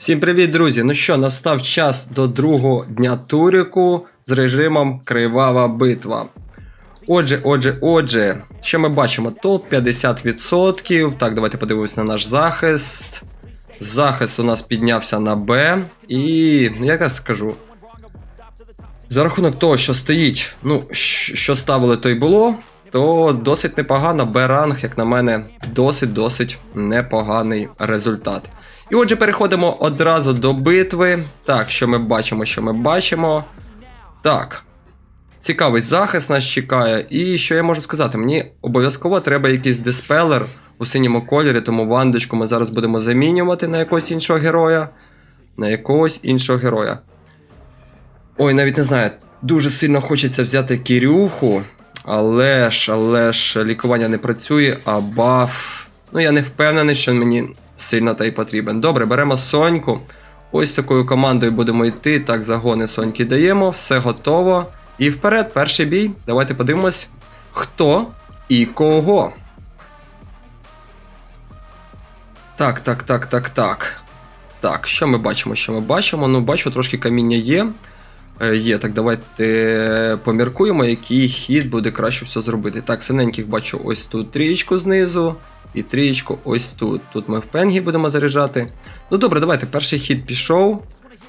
Всім привіт, друзі! Ну що, настав час до другого дня туріку з режимом Кривава битва. Отже, отже, отже, що ми бачимо? Топ 50%. Так, давайте подивимось на наш захист. Захист у нас піднявся на Б. І, ну, як я скажу, за рахунок того, що стоїть, ну, що ставили, то й було, то досить непогано. Б-ранг, як на мене, досить-досить непоганий результат. І отже, переходимо одразу до битви. Так, що ми бачимо, що ми бачимо. Так. Цікавий захист нас чекає. І що я можу сказати? Мені обов'язково треба якийсь диспелер у синьому кольорі, тому вандочку ми зараз будемо замінювати на якогось іншого героя. На якогось іншого героя. Ой, навіть не знаю. Дуже сильно хочеться взяти Кірюху, але ж, але ж лікування не працює, а баф. Ну, я не впевнений, що мені сильно та й потрібен. Добре, беремо Соньку. Ось такою командою будемо йти. Так, загони Соньки даємо, все готово. І вперед, перший бій. Давайте подивимось, хто і кого. Так, так, так, так, так. Так, що ми бачимо? Що ми бачимо? Ну, бачу, трошки каміння є. Е, Є, так давайте поміркуємо, який хід буде краще все зробити. Так, синеньких бачу ось тут трієчку знизу, і трієчку ось тут. Тут ми в пенгі будемо заряджати. Ну добре, давайте. Перший хід пішов.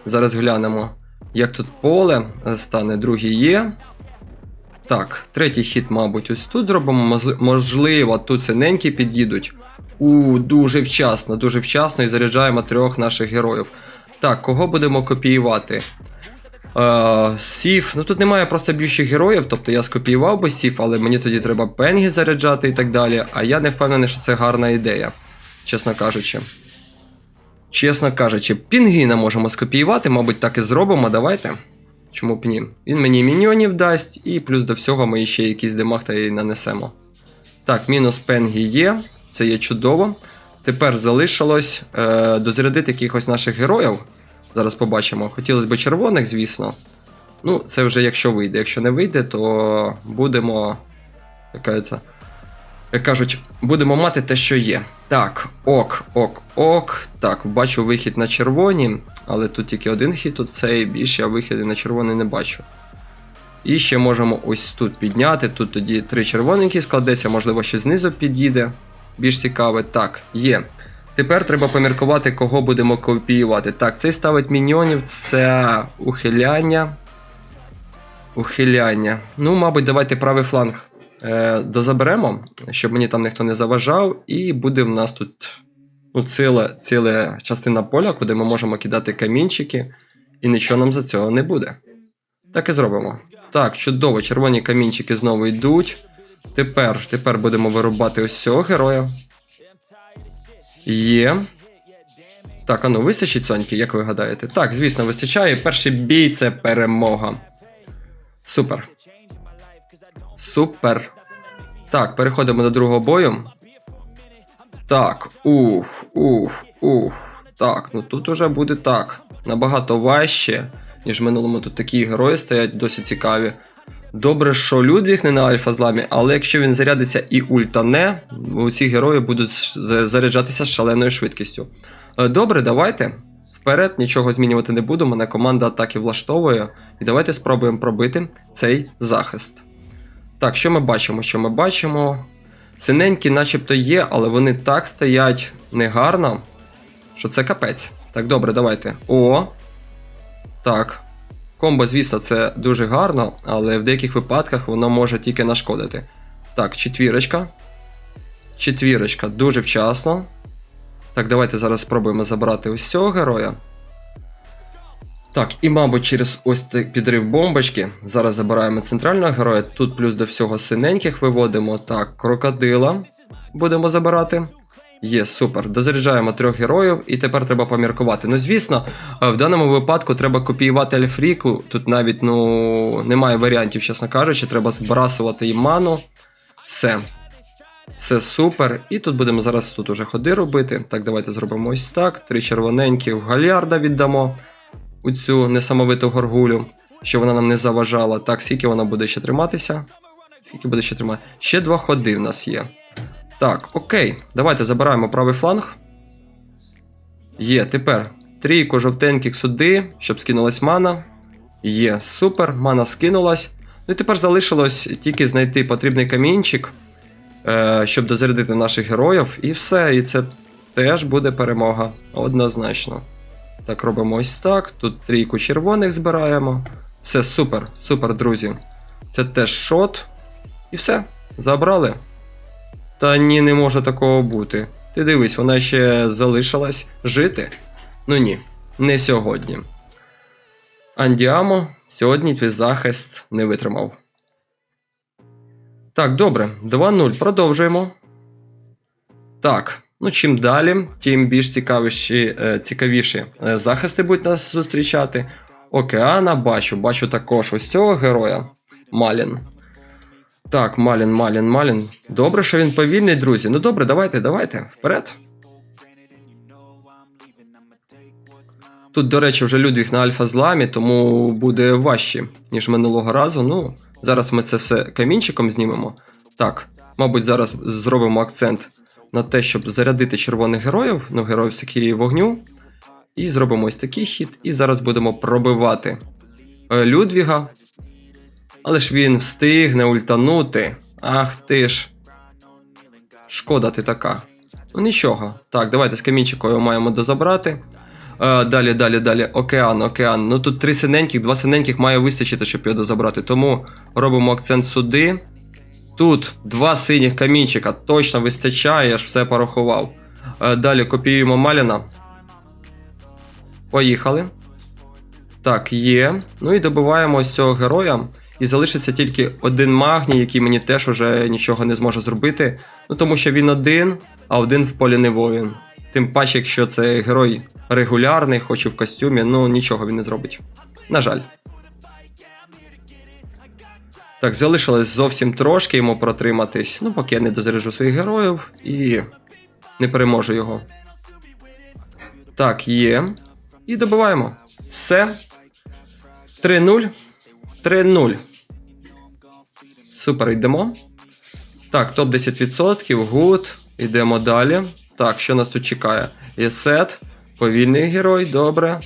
Зараз глянемо, як тут поле е, стане, другий є. Так, третій хід, мабуть, ось тут зробимо. Можливо, тут синенькі під'їдуть. У, дуже вчасно, дуже вчасно і заряджаємо трьох наших героїв. Так, кого будемо копіювати? Е, Сіф, ну тут немає просто більших героїв, тобто я скопіював би Сіф, але мені тоді треба пенгі заряджати і так далі. А я не впевнений, що це гарна ідея, чесно кажучи. Чесно кажучи, пінгвіна можемо скопіювати, мабуть, так і зробимо, давайте. Чому б ні? Він мені міньйонів дасть, і плюс до всього ми ще якийсь демаг та й нанесемо. Так, мінус пенгі є, це є чудово. Тепер залишилось е, дозарядити якихось наших героїв. Зараз побачимо. Хотілося б червоних, звісно. Ну, це вже якщо вийде. Якщо не вийде, то будемо. Як кажуть, будемо мати те, що є. Так, ок, ок, ок. Так, бачу вихід на червоні, але тут тільки один хід, тут цей більше я вихіди на червоний не бачу. І ще можемо ось тут підняти. Тут тоді три червоненькі складеться, можливо, ще знизу під'їде. Більш цікаве. Так, є. Тепер треба поміркувати, кого будемо копіювати. Так, цей ставить міньйонів, це ухиляння. Ухиляння. Ну, мабуть, давайте правий фланг е, дозаберемо, щоб мені там ніхто не заважав. І буде в нас тут ну, ціла, ціла частина поля, куди ми можемо кидати камінчики, і нічого нам за цього не буде. Так і зробимо. Так, чудово, червоні камінчики знову йдуть. Тепер, тепер будемо вирубати ось цього героя. Є. Так, а ну вистачить Соньки, як ви гадаєте? Так, звісно, вистачає. Перший бій це перемога. Супер. Супер. Так, переходимо до другого бою. Так, ух, ух, ух. Так, ну тут уже буде так. Набагато важче, ніж в минулому. Тут такі герої стоять досить цікаві. Добре, що Людвіг не на альфа зламі, але якщо він зарядиться і ультане, усі герої будуть заряджатися шаленою швидкістю. Е, Добре, давайте. Вперед, нічого змінювати не буду. Мене команда атаки влаштовує. І давайте спробуємо пробити цей захист. Так, що ми бачимо? Що ми бачимо? Синенькі начебто є, але вони так стоять негарно, що це капець. Так, добре, давайте. О. Так. Комбо, звісно, це дуже гарно, але в деяких випадках воно може тільки нашкодити. Так, четвірочка. Четвірочка дуже вчасно. Так, давайте зараз спробуємо забрати ось цього героя. Так, і, мабуть, через ось підрив бомбочки. Зараз забираємо центрального героя. Тут плюс до всього синеньких виводимо. Так, крокодила будемо забирати. Є, супер. Дозаряджаємо трьох героїв, і тепер треба поміркувати. Ну, звісно, е, в даному випадку треба копіювати Альфріку. Тут навіть ну, немає варіантів, чесно кажучи, треба збрасувати їм ману. Все. Все супер. І тут будемо зараз тут уже ходи робити. Так, давайте зробимо ось так. Три червоненькі в Галярда віддамо у цю несамовиту горгулю, щоб вона нам не заважала. Так, скільки вона буде ще триматися? Скільки буде ще тримати? Ще два ходи в нас є. Так, окей. Давайте забираємо правий фланг. Є, тепер трійку жовтеньких сюди, щоб скинулась мана. Є, супер, мана скинулась. Ну і тепер залишилось тільки знайти потрібний камінчик, е, щоб дозарядити наших героїв, і все. І це теж буде перемога. Однозначно. Так, робимо ось так. Тут трійку червоних збираємо. Все, супер, супер, друзі. Це теж шот. І все, забрали. Та ні, не може такого бути. Ти дивись, вона ще залишилась жити. Ну ні, не сьогодні. Андіамо, сьогодні твій захист не витримав. Так, добре, 2-0. Продовжуємо. Так, ну чим далі, тим більш цікавіші, е, цікавіші е, захисти будуть нас зустрічати. Океана бачу, бачу також ось цього героя. Малін. Так, Малін, Малін, Малін. Добре, що він повільний, друзі. Ну добре, давайте, давайте. Вперед. Тут, до речі, вже Людвіг на альфа зламі, тому буде важче, ніж минулого разу. Ну, зараз ми це все камінчиком знімемо. Так, мабуть, зараз зробимо акцент на те, щоб зарядити червоних героїв, ну, героїв стихії вогню. І зробимо ось такий хід. І зараз будемо пробивати е, Людвіга. Але ж він встигне ультанути. Ах ти ж. Шкода ти така. Ну нічого. Так, давайте з камінчиком його маємо дозабрати. Е, далі, далі, далі. Океан, океан. Ну тут три синеньких, два синеньких має вистачити, щоб його дозабрати. Тому робимо акцент сюди. Тут два синіх камінчика точно вистачає, я ж все порахував. Е, далі копіюємо Маліна. Поїхали. Так, є. Ну і добиваємо ось цього героя. І залишиться тільки один магній, який мені теж уже нічого не зможе зробити. Ну тому що він один, а один в полі не воїн. Тим паче, якщо це герой регулярний, хоч і в костюмі, ну нічого він не зробить. На жаль. Так, залишилось зовсім трошки йому протриматись. Ну, поки я не дозаряджу своїх героїв і не переможу його. Так, є. І добиваємо. Все. 3-0. 3-0. Супер, йдемо. Так, топ 10%, гуд. Йдемо далі. Так, що нас тут чекає? Єсет, повільний герой, добре.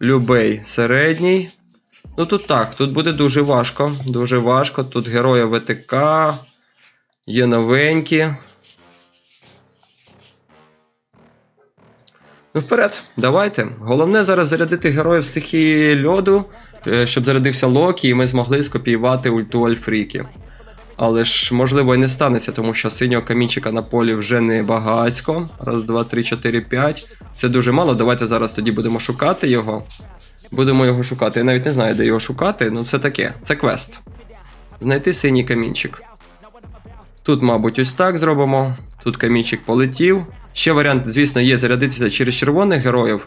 Любий середній. Ну тут так, тут буде дуже важко. Дуже важко. Тут герої ВТК. Є новенькі. Вперед, давайте. Головне зараз зарядити героїв стихії льоду, е, щоб зарядився Локі, і ми змогли скопіювати ульту Альфріки. Але ж, можливо, і не станеться, тому що синього камінчика на полі вже не багатько. Раз, два, три, чотири, п'ять. Це дуже мало. Давайте зараз тоді будемо шукати його. Будемо його шукати. Я навіть не знаю, де його шукати, ну це таке. Це квест. Знайти синій камінчик. Тут, мабуть, ось так зробимо. Тут камінчик полетів. Ще варіант, звісно, є зарядитися через червоних героїв.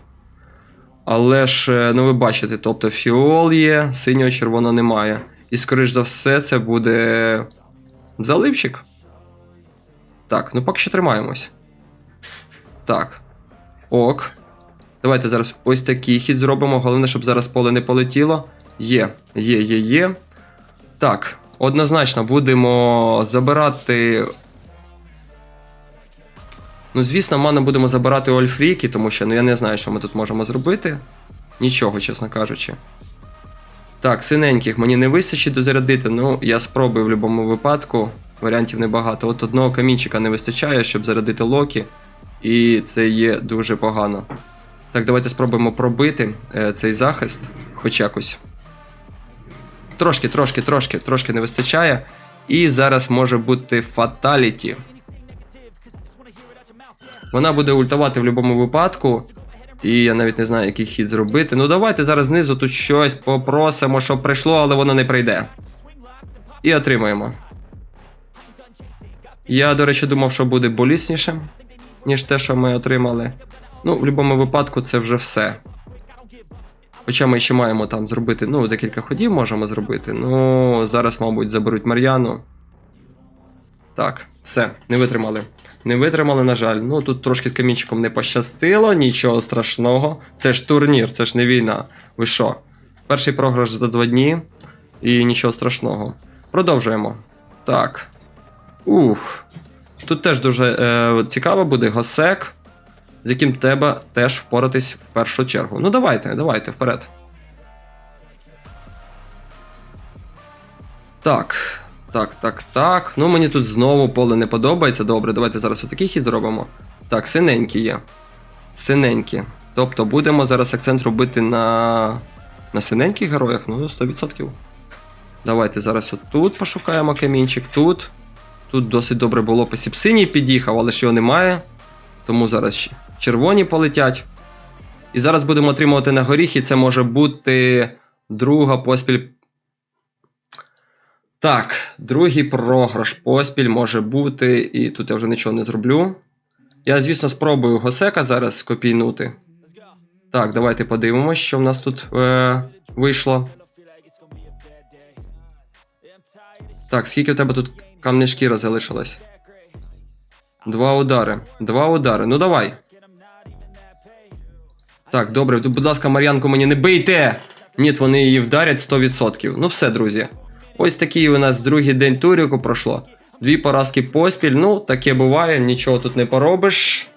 Але ж, е, ну ви бачите, тобто фіол є, синього червоного немає. І, скоріш за все, це буде заливчик. Так, ну поки що тримаємось. Так. Ок. Давайте зараз ось такий хід зробимо. Головне, щоб зараз поле не полетіло. Є, є, є, є. Так, однозначно будемо забирати. Ну, звісно, ману будемо забирати Ольфріки, тому що ну, я не знаю, що ми тут можемо зробити. Нічого, чесно кажучи. Так, синеньких мені не вистачить дозарядити, ну я спробую в будь-якому випадку. Варіантів небагато. От одного камінчика не вистачає, щоб зарядити Локі. І це є дуже погано. Так, давайте спробуємо пробити е, цей захист, хоч якось. Трошки, трошки, трошки, трошки не вистачає. І зараз може бути фаталіті. Вона буде ультувати в будь-якому випадку. І я навіть не знаю, який хід зробити. Ну давайте зараз знизу тут щось попросимо, щоб прийшло, але воно не прийде. І отримаємо. Я, до речі, думав, що буде боліснішим, ніж те, що ми отримали. Ну, в будь-якому випадку, це вже все. Хоча ми ще маємо там зробити, ну, декілька ходів можемо зробити. Ну, зараз, мабуть, заберуть Мар'яну. Так, все, не витримали. Не витримали, на жаль. Ну тут трошки з камінчиком не пощастило, нічого страшного. Це ж турнір, це ж не війна. Ви що? Перший програш за два дні і нічого страшного. Продовжуємо. Так. Ух. Тут теж дуже е, цікаво буде госек. З яким треба теж впоратись в першу чергу. Ну давайте, давайте, вперед. Так, так, так, так. Ну мені тут знову поле не подобається. Добре, давайте зараз отакий хід зробимо. Так, синенькі є. Синенькі. Тобто будемо зараз акцент робити на. на синеньких героях, ну 100%. Давайте зараз отут пошукаємо камінчик, тут. Тут досить добре було посіб. Синій під'їхав, але ж його немає. Тому зараз ще червоні полетять. І зараз будемо отримувати на горіх, і це може бути друга поспіль. Так, другий програш поспіль може бути, і тут я вже нічого не зроблю. Я, звісно, спробую Госека зараз копійнути. Так, давайте подивимось, що в нас тут е, вийшло. Так, скільки в тебе тут камня шкіра залишилось? Два удари. Два удари. Ну давай. Так, добре, будь ласка, Мар'янку мені не бийте! Ні, вони її вдарять 100%. Ну все, друзі. Ось такий у нас другий день туріку пройшло. Дві поразки поспіль. Ну, таке буває, нічого тут не поробиш.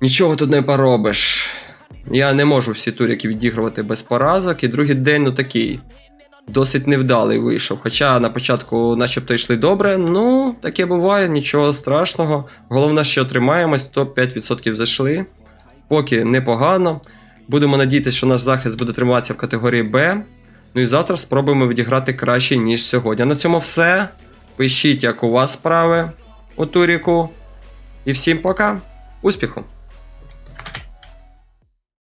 Нічого тут не поробиш. Я не можу всі туріки відігрувати без поразок. І другий день, ну такий. Досить невдалий вийшов. Хоча на початку начебто йшли добре. Ну, таке буває, нічого страшного. Головне, що тримаємось, топ-5% зайшли. Поки непогано. Будемо надіятися, що наш захист буде триматися в категорії Б. Ну і завтра спробуємо відіграти краще, ніж сьогодні. А на цьому все. Пишіть, як у вас справи у туріку. І всім пока. Успіху!